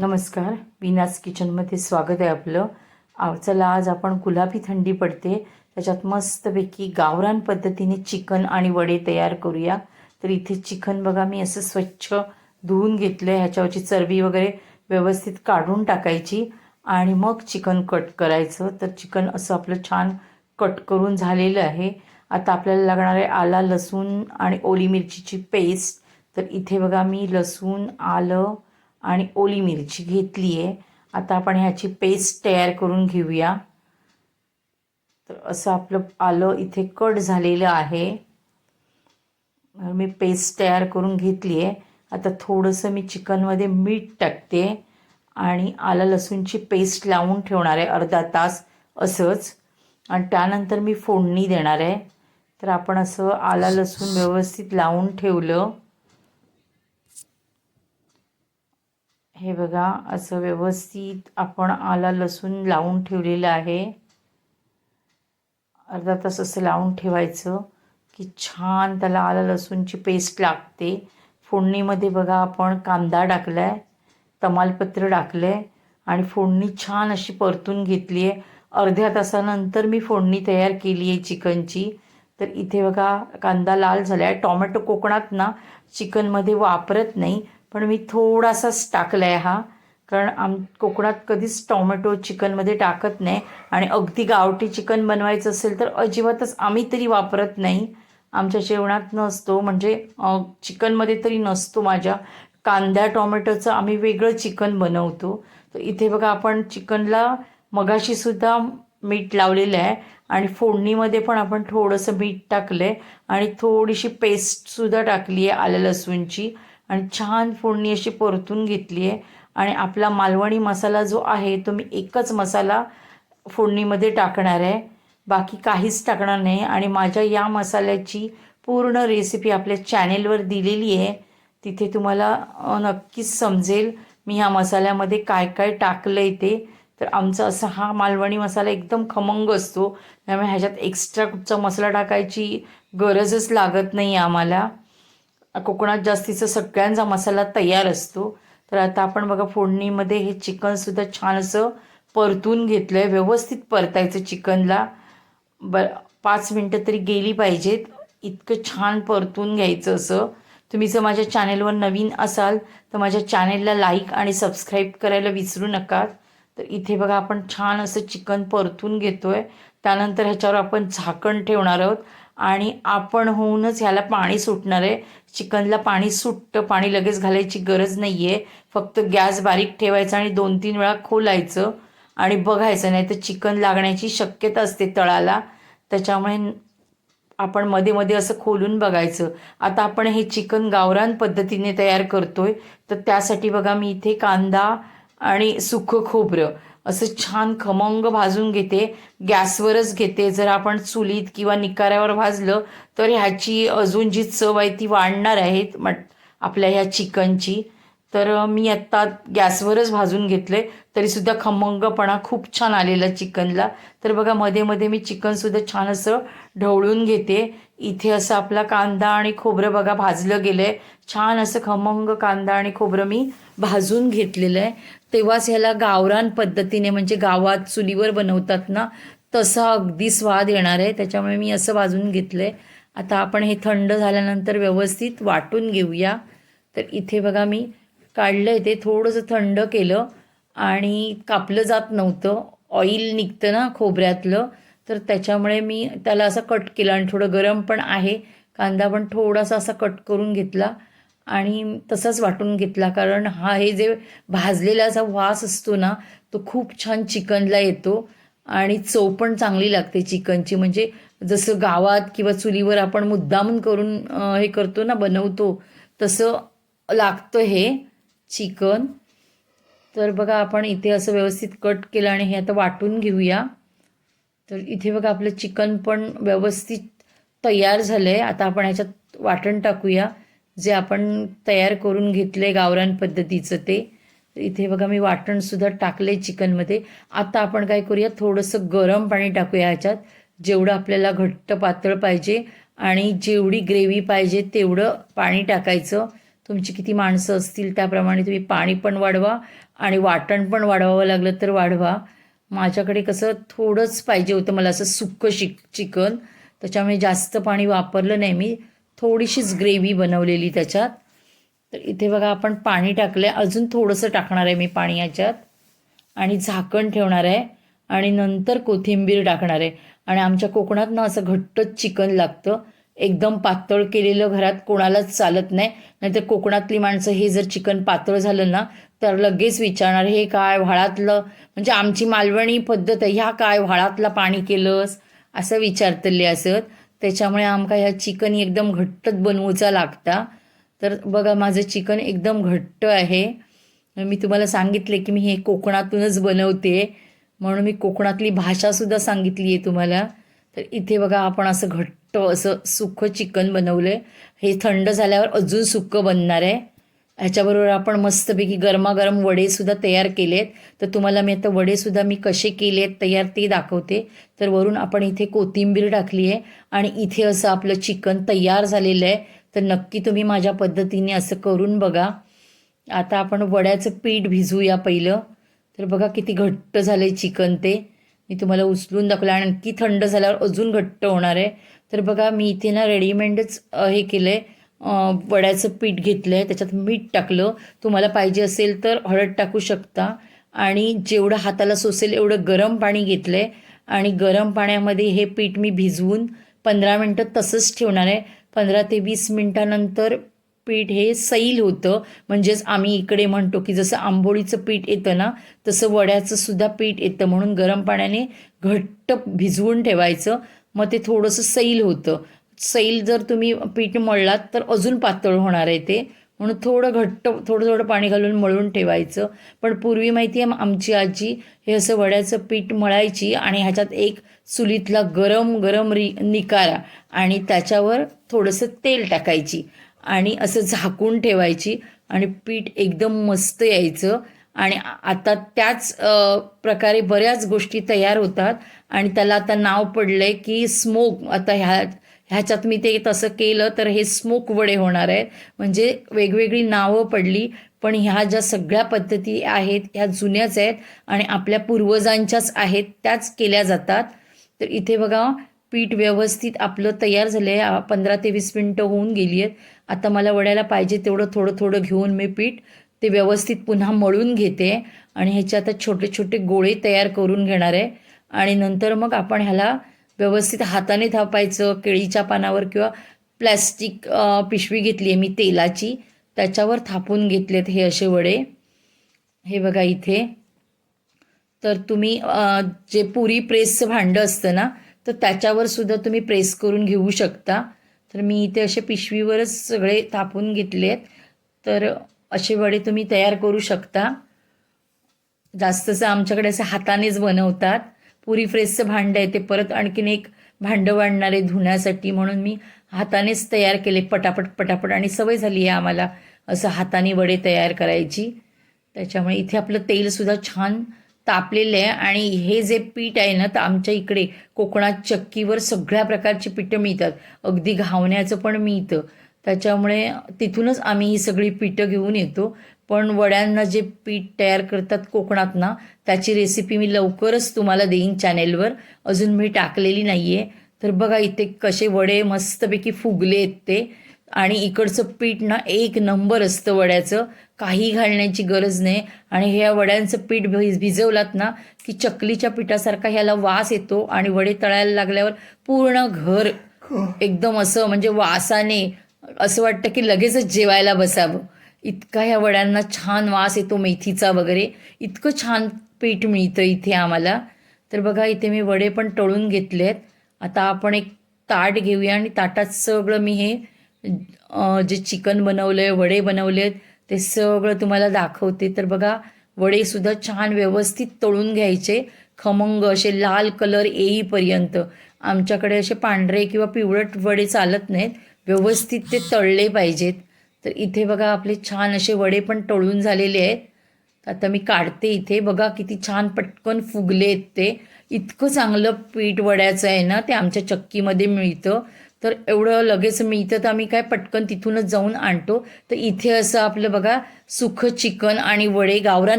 नमस्कार. विनास किचनमध्ये स्वागत आहे आपलं. चला आज आपण गुलाबी थंडी पडते. त्याच्यात मस्तपैकी गावरान पद्धतीने चिकन आणि वडे तयार करूया. तर इथे चिकन बघा मी असं स्वच्छ धुवून घेतलं आहे ह्याच्यावरची चरबी वगैरे व्यवस्थित काढून टाकायची आणि मग चिकन कट करायचं. तर चिकन असं आपलं छान कट करून झालेलं आहे. आता आपल्याला लागणार आहे आला लसूण आणि ओली मिरचीची पेस्ट. तर इथे बघा मी लसूण आलं आणि ओली मिरची घेतली आहे आता आपण ह्याची पेस्ट तयार करून घेऊया. तर असं आपलं आलं इथे कट झालेलं आहे. मी पेस्ट तयार करून घेतली आहे आता थोडंसं मी चिकनमध्ये मीठ टाकते आणि आलं लसूणची पेस्ट लावून ठेवणार आहे अर्धा तास असंच. आणि त्यानंतर मी फोडणी देणार आहे. तर आपण असं आला लसूण व्यवस्थित लावून ठेवलं. हे बघा असं व्यवस्थित आपण आला लसूण लावून ठेवलेलं आहे. अर्धा तास असं लावून ठेवायचं की छान त्याला आला लसूणची पेस्ट लागते. फोडणीमध्ये बघा आपण कांदा टाकला आहे तमालपत्र टाकलं आहे आणि फोडणी छान अशी परतून घेतली आहे. अर्ध्या तासानंतर मी फोडणी तयार केली आहे चिकनची. तर इथे बघा कांदा लाल झाला आहे टॉमॅटो कोकणात ना चिकनमध्ये वापरत नाही. पण मी थोडासाच टाकला आहे हा. कारण आम कोकणात कधीच टॉमॅटो चिकनमध्ये टाकत नाही. आणि अगदी गावठी चिकन बनवायचं असेल तर अजिबातच आम्ही तरी वापरत नाही. आमच्या जेवणात नसतो. म्हणजे चिकनमध्ये तरी नसतो माझ्या. कांद्या टॉमॅटोचं आम्ही वेगळं चिकन बनवतो. तर इथे बघा आपण चिकनला मगाशीसुद्धा मीठ लावलेलं आहे. आणि फोडणीमध्ये पण आपण थोडंसं मीठ टाकलं आहे आणि थोडीशी पेस्टसुद्धा टाकली आहे आलं लसूणची. आणि छान फोडणी अशी परतून घेतली आहे. आणि आपला मालवणी मसाला जो आहे तो मी एकच मसाला फोडणीमध्ये टाकणार आहे. बाकी काहीच टाकणार नाही. आणि माझ्या या मसाल्याची पूर्ण रेसिपी आपल्या चॅनेलवर दिलेली आहे. तिथे तुम्हाला नक्कीच समजेल मी ह्या मसाल्यामध्ये काय काय टाकलं आहे ते. तर आमचा असा हा मालवणी मसाला एकदम खमंग असतो. त्यामुळे ह्याच्यात एक्स्ट्रा कुठचा मसाला टाकायची गरजच लागत नाही आम्हाला. कोकणात जास्तीचा सगळ्यांचा मसाला तयार असतो. तर आता आपण बघा फोडणीमध्ये हे चिकनसुद्धा छान असं परतून घेतलं आहे व्यवस्थित परतायचं चिकनला. ब पाच मिनटं तरी गेली पाहिजेत. इतकं छान परतून घ्यायचं असं. तुम्ही जर माझ्या चॅनेलवर नवीन असाल तर माझ्या चॅनेलला लाईक आणि सबस्क्राईब करायला विसरू नका. तर इथे बघा आपण छान असं चिकन परतून घेतो आहे त्यानंतर ह्याच्यावर आपण झाकण ठेवणार आहोत. आणि आपण होऊनच ह्याला पाणी सुटणार आहे. चिकनला पाणी सुटतं पाणी लगेच घालायची गरज नाही आहे फक्त गॅस बारीक ठेवायचा आणि दोन तीन वेळा खोलायचं आणि बघायचं नाही तर चिकन लागण्याची शक्यता असते तळाला. त्याच्यामुळे आपण मध्ये मध्ये असं खोलून बघायचं. आता आपण हे चिकन गावरान पद्धतीने तयार करतोय. तर त्यासाठी बघा मी इथे कांदा आणि सुकं खोबरं असं छान खमंग भाजून घेते गॅसवरच घेते. जर आपण चुलीत किंवा निकाऱ्यावर भाजलं तर ह्याची अजून जी चव आहे ती वाढणार आहे मट आपल्या ह्या चिकनची. तर मी आत्ता गॅसवरच भाजून घेतले तरीसुद्धा खमंगपणा खूप छान आलेला चिकनला. तर बघा मध्ये मध्ये मी चिकनसुद्धा छान असं ढवळून घेते. इथे असं आपला कांदा आणि खोबरं बघा भाजलं गेलं आहे छान असं खमंग कांदा आणि खोबरं मी भाजून घेतलेलं आहे. तेव्हाच ह्याला गावरान पद्धतीने म्हणजे गावात चुलीवर बनवतात ना तसा अगदी स्वाद येणार आहे. त्याच्यामुळे मी असं भाजून घेतलं आहे आता आपण हे थंड झाल्यानंतर व्यवस्थित वाटून घेऊया. तर इथे बघा मी काढलं आहे ते थोडंसं थंड केलं आणि कापलं जात नव्हतं. ऑइल निघतं ना खोबऱ्यातलं. तर त्याच्यामुळे मी त्याला असं कट केलं आणि थोडं गरम पण आहे. कांदा पण थोडासा असा कट करून घेतला आणि तसाच वाटून घेतला. कारण हा हे जे भाजलेला असा वास असतो ना तो खूप छान चिकनला येतो आणि चव पण चांगली लागते चिकनची. म्हणजे जसं गावात किंवा चुलीवर आपण मुद्दामून करून हे करतो ना बनवतो तसं लागतं हे. चिकन. तर बघा आपण इथे असं व्यवस्थित कट केलं आणि हे आता वाटून घेऊया. तर इथे बघा आपलं चिकन पण व्यवस्थित तयार झालं आहे आता आपण ह्याच्यात वाटण टाकूया. जे आपण तयार करून घेतलं आहे गावरान पद्धतीचं ते. इथे बघा मी वाटणसुद्धा टाकलं आहे चिकनमध्ये. आता आपण काय करूया थोडंसं गरम पाणी टाकूया ह्याच्यात जेवढं आपल्याला घट्ट पातळ पाहिजे आणि जेवढी ग्रेव्ही पाहिजे तेवढं पाणी टाकायचं. तुमची किती माणसं असतील त्याप्रमाणे तुम्ही पाणी पण वाढवा आणि वाटण पण वाढवावं लागलं तर वाढवा. माझ्याकडे कसं थोडंच पाहिजे होतं मला असं सुक्कं शिक चिकन. त्याच्यामुळे जास्त पाणी वापरलं नाही मी. थोडीशीच ग्रेव्ही बनवलेली त्याच्यात. तर इथे बघा आपण पाणी टाकलं आहे अजून थोडंसं टाकणार आहे मी पाणी याच्यात. आणि झाकण ठेवणार आहे. आणि नंतर कोथिंबीर टाकणार आहे. आणि आमच्या कोकणात ना असं घट्टच चिकन लागतं. एकदम पातळ केलेलं घरात कोणालाच चालत नाही. नाहीतर कोकणातली माणसं हे जर चिकन पातळ झालं ना तर लगेच विचारणार हे काय व्हाळातलं? म्हणजे आमची मालवणी पद्धत आहे ह्या काय व्हाळातला पाणी केलंस? असं विचारतले असत. त्याच्यामुळे आमका ह्या चिकन एकदम घट्टच बनवूचा लागता. तर बघा माझं चिकन एकदम घट्ट आहे. मी तुम्हाला सांगितले की मी हे कोकणातूनच बनवते. म्हणून मी कोकणातली भाषासुद्धा सांगितली आहे तुम्हाला. तर इथे बघा आपण असं घट्ट असं सुखं चिकन बनवलं आहे हे थंड झाल्यावर अजून सुकं बनणार आहे. ह्याच्याबरोबर आपण मस्तपैकी गरमागरम वडेसुद्धा तयार केलेत. तर तुम्हाला मी आता वडेसुद्धा मी कसे केले आहेत तयार ते दाखवते. तर वरून आपण इथे कोथिंबीर टाकली आहे आणि इथे असं आपलं चिकन तयार झालेलं आहे. तर नक्की तुम्ही माझ्या पद्धतीने असं करून बघा. आता आपण वड्याचं पीठ भिजूया पहिलं. तर बघा किती घट्ट झालं आहे चिकन ते. मी तुम्हाला उचलून दाखवलं आणि आणखी थंड झाल्यावर अजून घट्ट होणार आहे. तर बघा मी इथे ना रेडीमेडच हे केलं आहे वड्याचं पीठ घेतलं आहे त्याच्यात मीठ टाकलं. तुम्हाला पाहिजे असेल तर हळद टाकू शकता. आणि जेवढं हाताला सोसेल एवढं गरम पाणी घेतलं आहे आणि गरम पाण्यामध्ये हे पीठ मी भिजवून पंधरा मिनटं तसंच ठेवणार आहे. पंधरा ते वीस मिनटानंतर पीठ हे सैल होतं. म्हणजेच आम्ही इकडे म्हणतो की जसं आंबोळीचं पीठ येतं ना तसं वड्याचं सुद्धा पीठ येतं. म्हणून गरम पाण्याने घट्ट भिजवून ठेवायचं. मग ते थोडंसं सैल होतं. सैल जर तुम्ही पीठ मळलात तर अजून पातळ होणार आहे ते. म्हणून थोडं घट्ट थोडं थोडं पाणी घालून मळून ठेवायचं. पण पूर्वी माहिती आहे आमची आजी हे असं वड्याचं पीठ मळायची आणि ह्याच्यात एक चुलीतला गरम गरम रि निकारा आणि त्याच्यावर थोडंसं तेल टाकायची. आणि असं झाकून ठेवायची आणि पीठ एकदम मस्त यायचं. आणि आता त्याच प्रकारे बऱ्याच गोष्टी तयार होतात. आणि त्याला आता नाव पडलं आहे की स्मोक. आता ह्या ह्याच्यात मी ते तसं केलं तर हे स्मोक वडे होणार आहेत. म्हणजे वेगवेगळी नावं पडली पण ह्या ज्या सगळ्या पद्धती आहेत ह्या जुन्याच आहेत आणि आपल्या पूर्वजांच्याच आहेत त्याच केल्या जातात. तर इथे बघा पीठ व्यवस्थित आपलं तयार झालं आहे पंधरा ते वीस मिनटं होऊन गेली आहेत. आता मला वड्याला पाहिजे तेवढं थोडं थोडं घेऊन मी पीठ ते व्यवस्थित पुन्हा मळून घेते. आणि ह्याचे आता छोटे छोटे गोळे तयार करून घेणार आहे. आणि नंतर मग आपण ह्याला व्यवस्थित हाताने थापायचं केळीच्या पानावर किंवा प्लॅस्टिक पिशवी घेतली आहे मी तेलाची त्याच्यावर थापून घेतलेत हे असे वडे. हे बघा इथे. तर तुम्ही जे पुरी प्रेसचं भांडं असतं ना तर त्याच्यावर सुद्धा तुम्ही प्रेस करून घेऊ शकता. तर मी इथे असे पिशवीवरच सगळे थापून घेतले आहेत. तर असे वडे तुम्ही तयार करू शकता. जास्तचं आमच्याकडे असं हातानेच बनवतात. पुरी फ्रेसचं भांडं आहे ते परत आणखीन एक भांडं वाढणारे धुण्यासाठी म्हणून मी हातानेच तयार केले. पटापट पटापट आणि सवय झाली आहे आम्हाला असं हाताने वडे तयार करायची. त्याच्यामुळे इथे आपलं तेलसुद्धा छान तापलेलं आहे आणि हे जे पीठ आहे ना तर आमच्या इकडे कोकणात चक्कीवर सगळ्या प्रकारची पिठं मिळतात. अगदी घावण्याचं पण मिळतं. त्याच्यामुळे तिथूनच आम्ही ही सगळी पिठं घेऊन येतो. पण वड्यांना जे पीठ तयार करतात कोकणात ना त्याची रेसिपी मी लवकरच तुम्हाला देईन चॅनेलवर अजून मी टाकलेली नाही आहे तर बघा इथे कसे वडे मस्तपैकी फुगले आहेत ते. आणि इकडचं पीठ ना एक नंबर असतं वड्याचं. काही घालण्याची गरज नाही. आणि ह्या वड्यांचं पीठ भिज भिजवलात ना की चकलीच्या पिठासारखा ह्याला वास येतो आणि वडे तळायला लागल्यावर पूर्ण घर एकदम असं म्हणजे वासाने असं वाटतं की लगेचच जेवायला बसावं. इतका ह्या वड्यांना छान वास येतो मेथीचा वगैरे. इतकं छान पीठ मिळतं इथे आम्हाला. तर बघा इथे मी वडे पण तळून आहेत आता आपण एक ताट घेऊया आणि ताटात सगळं मी हे जे चिकन बनवलं आहे वडे बनवले आहेत ते सगळं तुम्हाला दाखवते. तर बघा वडेसुद्धा छान व्यवस्थित तळून घ्यायचे. खमंग असे लाल कलर येईपर्यंत. आमच्याकडे असे पांढरे किंवा पिवळट वडे चालत नाहीत. व्यवस्थित ते तळले पाहिजेत. तर इथे बघा आपले छान असे वडे पण तळून झालेले आहेत. आता मी काढते इथे. बघा किती छान पटकन फुगले आहेत ते. इतकं चांगलं पीठ वड्याचं आहे ना ते आमच्या चक्कीमध्ये मिळतं. तर एवढं लगेच मी इथं तर आम्ही काय पटकन तिथूनच जाऊन आणतो. तर इथे असं आपलं बघा सुखं चिकन आणि वडे गावरान